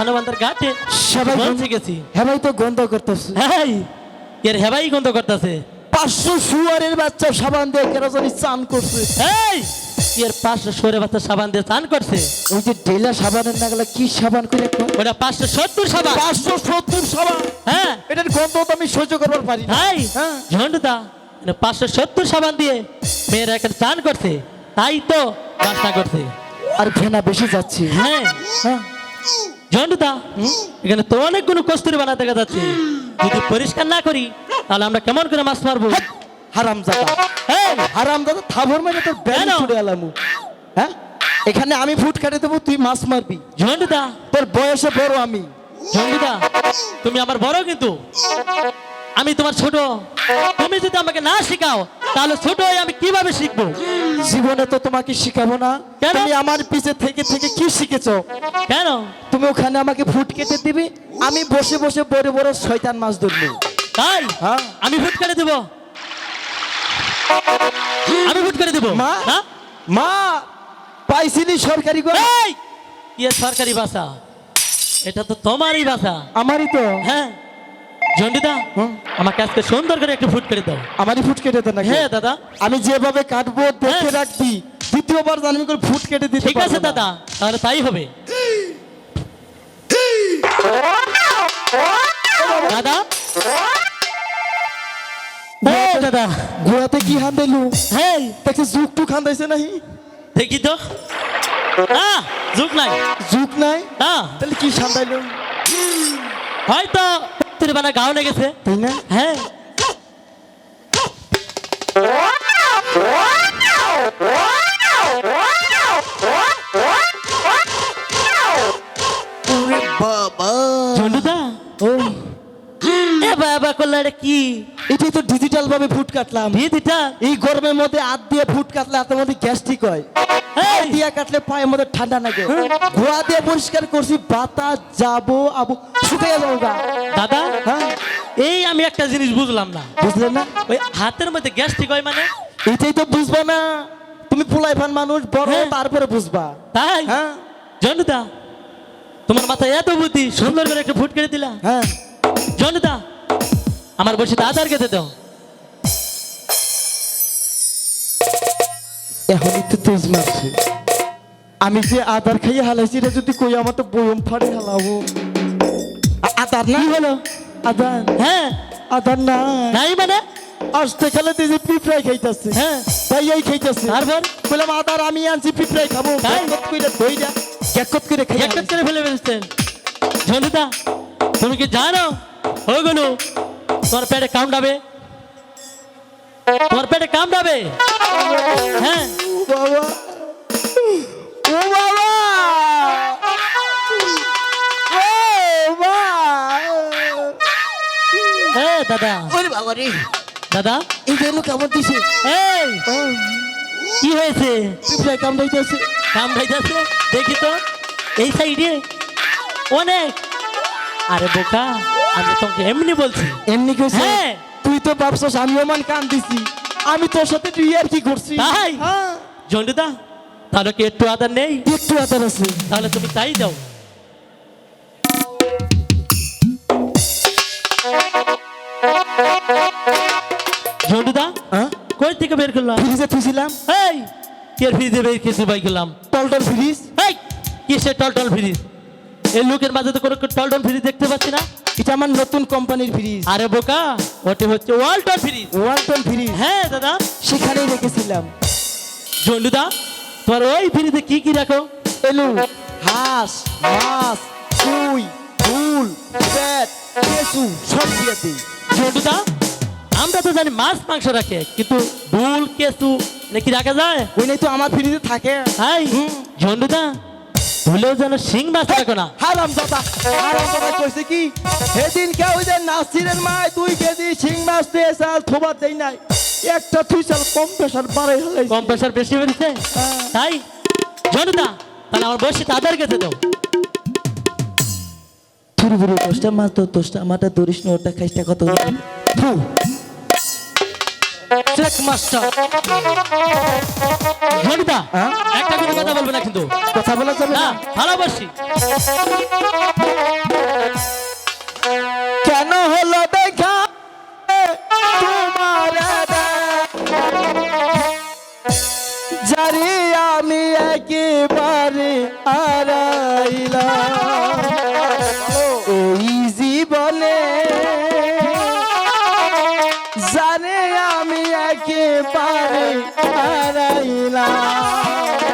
আমাদের ঘাটে সবাই পৌঁছে গেছি। হ্যাঁ ভাই তো গন্ধ করতেছে। এই এর হেবাই গন্ধ করতেছে। পাঁচশো শুয়ারের বাচ্চা সাবান দিয়ে কেন জানি চান করছে। এই এর পাঁচশো সরে বাচ্চা সাবান দিয়ে চান করছে। ওই যে ডেলা সাবানের নাগলা কি সাবান করে? ওটা পাঁচশো সত্তর সাবান। পাঁচশো সত্তর সাবান। হ্যাঁ। এটার গন্ধ তো আমি সহ্য করবার পারি তাই হ্যাঁ। ঝন্ডুদা পাঁচশো সত্তর সাবান দিয়ে মেয়েরা একটা চান করছে। তাই তো বাসনা করছে। আর ফেনা বেশি যাচ্ছে। হ্যাঁ। হ্যাঁ। ঝন্ডুদা এখানে তো অনেকগুলো কস্তুরি বানা দেখা যাচ্ছে। যদি পরিষ্কার না করি তাহলে আমরা কেমন করে মাছ মারবো? হারাম জাদা এই, হারাম দাদা থাবর মানে তোর ব্যান ছুড়ে এলামু হ্যাঁ? এখানে আমি ফুট কাটে দেবো তুই মাছ মারবি। ঝন্ডুদা তোর বয়সে বড় আমি। ঝন্ডুদা তুমি আমার বড় কিন্তু। আমি তোমার ছোট। তুমি যদি আমাকে না শেখাও তাহলে ছোট হয়ে আমি কীভাবে শিখব? জীবনে তো তোমাকে শিখাবো না। কেন? তুমি আমার পিছে থেকে থেকে কি শিখেছো? কেন? তুমি ওখানে আমাকে ফুট কেটে দিবি আমি বসে বসে বড় বড় শয়তান মাছ ধরবো। তাই? হ্যাঁ। আমি ফুট করে দেব? আমি ফুট করে দেব? মা? হ্যাঁ? মা পাইছিলি সরকারি কি সরকারি ভাষা এটা তো তোমারই ভাষা আমারই তো। হ্যাঁ। জন্ডিদা। আমাকে আজকে সুন্দর করে একটু ফুট করে দাও। আমারই ফুট কেটে দে নাকি? হ্যাঁ দাদা। আমি যেভাবে কাটবো দেখে হ্যাঁ। রাখবি। দ্বিতীয়বার জানবি করে ফুট কেটে দিতে ঠিক আছে দাদা। তাহলে তাই হবে। দাদা। এই দাদা। গোড়াতে কি হান দিলু হ্যাঁ। দেখছি জুক টুক হান নাই দেখি তো। যুগ নাই। জুক নাই? না তাহলে কি সান্দাইলো হয়তো। তোর বানা গাও লেগেছে। তাই না? হ্যাঁ। বাবা। করলে এটা কি? এটাই তো ডিজিটাল ভাবে ফুট কাটলাম। এই গরমের মধ্যে হাত দিয়ে ফুট কাটলে হাতের মধ্যে গ্যাস্ট্রিক হয়। দিয়া কাটলে পায়ের মধ্যে ঠান্ডা লাগে। ঘোড়া দিয়ে পরিষ্কার করছি বাতাস যাব আবু শুকিয়ে যাব দাদা হ্যাঁ? এই আমি একটা জিনিস বুঝলাম না। বুঝলেন না? ওই হাতের মধ্যে গ্যাস ঠিক হয় মানে? এটাই তো বুঝবা না। তুমি পোলাই ফান মানুষ বড় হ্যাঁ। তারপরে বুঝবা। তাই? হ্যাঁ? জন্ডুদা তোমার মাথায় এত বুদ্ধি সুন্দর করে একটা ফুট করে দিলা। হ্যাঁ। জন্ডুদা আমার বসে আধার খেতে দাও। এখনই তো তেজ মারছে। আমি যে আদার খাইয়ে হালাইছি এটা যদি কই আমার তো বয়ম ফাড়ে হালাবো। আদার না? হলো? আদার। হ্যাঁ। আদার না। নাই মানে? আসতে খেলে যে পিঁপড়াই খাইতেছে। হ্যাঁ। তাই এই আর তারপর? বললাম আদার আমি আনছি পিঁপড়াই খাব। করে দইরা গ্যাকত করে খাই একটা করে ফেলে ফেলছেন। ঝন্ডুদা তুমি কি জানো? ওগুলো তোমার পেটে কামড়াবে তোমার পেটে কামড়াবে? হ্যাঁ। বাবা। ও বাবা। হ্যাঁ দাদা। ওরে বাবা রে। দাদা। এই জন্য কেমন দিছে? এই। কি হয়েছে? পিঁপড়াই কামড়াইতেছে। কামড়াইতেছে? দেখি তো। এই সাইডে অনেক। আরে বোকা আমি তোমাকে এমনি বলছি। এমনি কইছে? হ্যাঁ। তো ভাবছস আমিও মান কান দিছি আমি তোর সাথে তুই আর কি করছি? তাই? হ্যাঁ, ঝন্ডুদা তাহলে কি একটু আদার নেই? একটু আদার আছে। তাহলে তুমি তাই দাও। ঝন্ডুদা হ্যাঁ? কই থেকে বের করলাম? ফ্রিজে এই কে ফ্রিজে বের কিছু বাই করলাম? টলটল ফ্রিজ এই কিসের টলটল ফ্রিজ এই লোকের মাঝে তো কোনো টলটল ফ্রিজ দেখতে পাচ্ছি না। এটা আমার নতুন কোম্পানির ফ্রিজ। আরে বোকা ওটা হচ্ছে ওয়ালটন ফ্রিজ ওয়ালটন ফ্রিজ হ্যাঁ দাদা। সেখানেই রেখেছিলাম। ঝন্ডুদা তোমার ওই ফ্রিজে কি কি রাখো? এলু হাঁস মাছ কুই ফুল পেট কেসু সব দিয়ে দিই। ঝন্ডুদা আমরা তো জানি মাছ মাংস রাখে কিন্তু দুল কেসু নাকি রাখা যায়? ওই নাই তো আমার ফ্রিজে থাকে। হাই ঝন্ডুদা ভুলেও যেন সিং মাছ রাখো না। হারাম দাদা হারাম দাদা কইছে কি? সেদিন কে ওই যে নাসিরের মায় দুই কেজি শিং মাছ দিয়ে চাল থোবার দেই নাই। একটা তুই চাল কম প্রেশার বাড়াই হলাই কম প্রেশার বেশি বেড়েছে হ্যাঁ। তাই? ঝন্ডুদা তাহলে আমার বসে তাদের গেছে দাও। থুরু বুড়ো দশটা মাছ তো দশটা আমারটা ধরিস না ওটা খাইসটা কত? ফু শেখ মাস্টার হরিদা একটা কোনো কথা বলবে না কিন্তু। কথা বলা যাবে না? ভালোবাসি। কেন হলো দেখা? তোমার জারি আমি একেবারে আড়াইলা